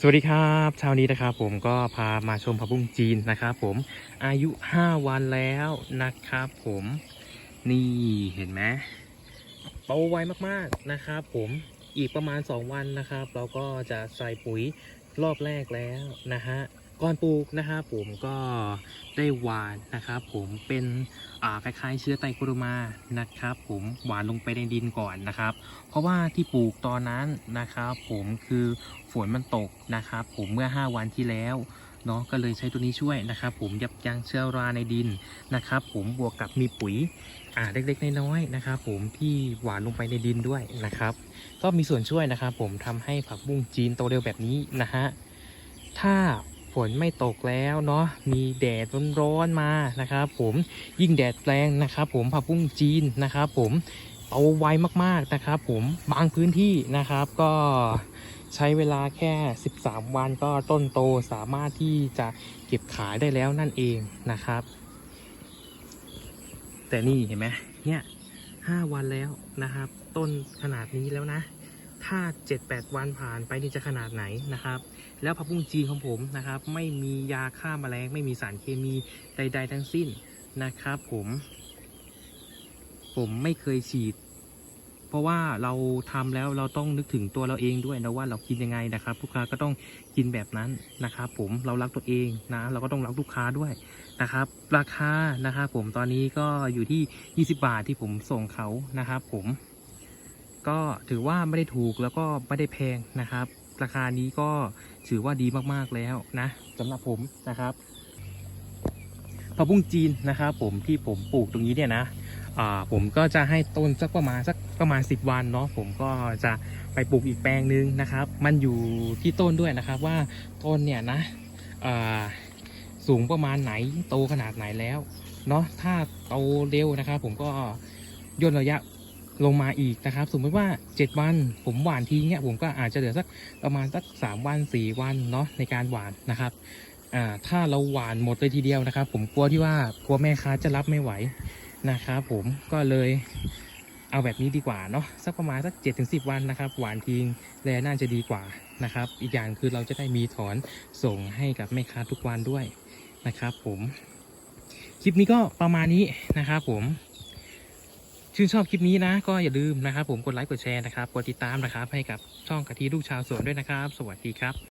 สวัสดีครับเช้านี้นะครับผมก็พามาชมผักบุ้งจีนนะครับผมอายุ 5 วันแล้วนะครับผมนี่เห็นไหมโตไวมากๆนะครับผมอีกประมาณ 2 วันนะครับ เราก็จะใส่ปุ๋ยรอบแรกแล้วนะฮะ ก่อนปลูกนะครับผมก็ได้หวานนะครับผมเป็นอ่าคล้ายๆเชื้อไตรโคโรมานะครับ ผมหวานลงไปในดินก่อนนะครับ เพราะว่าที่ปลูกตอนนั้นนะครับ ผมคือฝนมันตกนะครับ ผมเมื่อ 5 วันที่แล้วเนาะก็เลยใช้ตัวนี้ช่วยนะครับ ผมยับยั้งเชื้อราในดินนะครับ ผมบวกกับมีปุ๋ยอ่าเล็กๆน้อยๆนะครับ ผมที่หวานลงไปในดินด้วยนะครับ ก็มีส่วนช่วยนะครับ ผมทำให้ผักบุ้งจีนโตเร็วแบบนี้นะฮะถ้า ฝนไม่ตกแล้วเนาะมีแดดร้อนๆมานะครับ ผมยิ่งแดดแรงนะครับ ผมผักบุ้งจีนนะครับ ผมโตไวมากๆนะครับ ผมบางพื้นที่นะครับก็ใช้เวลาแค่ 13 วันก็ต้นโตสามารถที่จะเก็บขายได้แล้วนั่นเองนะครับ แต่นี่เห็นไหมเนี่ย5วันแล้วนะครับ ต้นขนาดนี้แล้วนะ ถ้า 7-8 วันผ่านไปนี่จะขนาดไหนนะครับ แล้วผักบุ้งจีนของผมนะครับ ไม่มียาฆ่าแมลง ไม่มีสารเคมีใด ๆ ทั้งสิ้นนะครับผม ผมไม่เคยฉีด เพราะว่าเราทำแล้วเราต้องนึกถึงตัวเราเองด้วยนะว่าเรากินยังไงนะครับ ลูกค้าก็ต้องกินแบบนั้นนะครับ ผมเรารักตัวเองนะ เราก็ต้องรักลูกค้าด้วยนะครับ ราคานะครับผมตอนนี้ก็อยู่ที่ 20 บาทที่ผมส่งเขานะครับ ผม ก็ถือว่าไม่ได้ถูกแล้วก็ไม่ได้แพงนะครับ ราคานี้ก็ถือว่าดีมากๆแล้วนะสำหรับผมนะครับผักบุ้งจีนนะครับผมที่ผมปลูกตรงนี้เนี่ยนะผมก็จะให้ต้นสักประมาณสักประมาณ 10 วันเนาะผมก็จะไปปลูกอีกแปลงหนึ่งนะครับ มันอยู่ที่ต้นด้วยนะครับว่าต้นเนี่ยนะสูงประมาณไหนโตขนาดไหนแล้วเนาะถ้าโตเร็วนะครับ ผมก็ย่นระยะ ลงมาอีกนะครับ สมมติว่า 7 วันผมหว่านทีเนี่ยผมก็อาจจะเหลือสักประมาณสัก 3 วัน 4 วันเนาะในการหว่านนะครับอ่าถ้าเราหว่านหมดเลยทีเดียวนะครับ ผมกลัวที่ว่ากลัวแม่ค้าจะรับไม่ไหวนะครับผมก็เลยเอาแบบนี้ดีกว่าเนาะสักประมาณสัก7จ็ถึงสิวันนะครับ หวานทิ้งแลน่าจะดีกว่านะครับ อีกอย่างคือเราจะได้มีถอนส่งให้กับแม่ค้าทุกวันด้วยนะครับผม คลิปนี้ก็ประมาณนี้นะครับผม ชื่นชอบคลิปนี้นะ ก็อย่าลืมนะครับผมกดไลค์กดแชร์นะครับกดติดตามนะครับให้กับช่องกะทิลูกชาวสวนด้วยนะครับ สวัสดีครับ